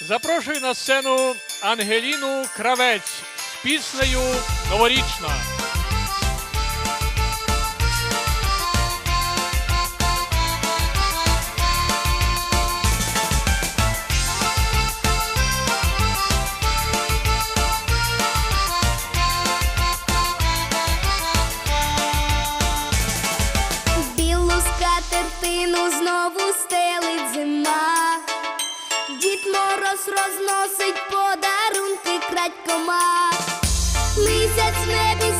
Запрошую на сцену Ангеліну Кравець з піснею Новорічна. Мороз розносить подарунки крадькома. Місяць небі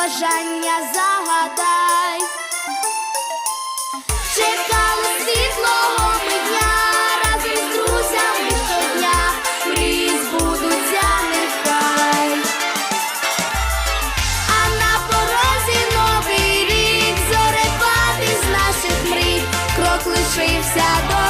бажання загадай. Чекали світлого ми дня, разом з друзями щодня, мрії збудуться нехай. А на порозі новий рік, зорепад із наших мрій, крок лишився до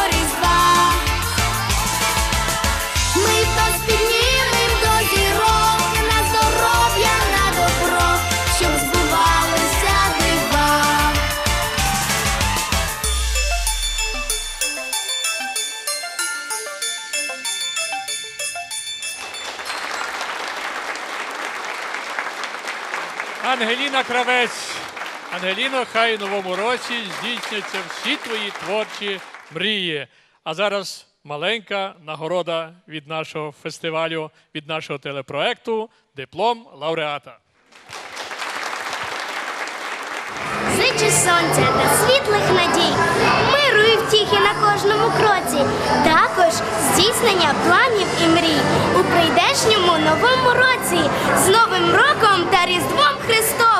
Ангеліна Кравець. Ангеліно, хай у новому році здійсняться всі твої творчі мрії. А зараз маленька нагорода від нашого фестивалю, від нашого телепроекту диплом лауреата. Зичу сонця та світлих надій, миру і втіхи на кожному кроці, також здійснення планів і мрій у прийдешньому новому році з Новим роком та Різдвом Христовим!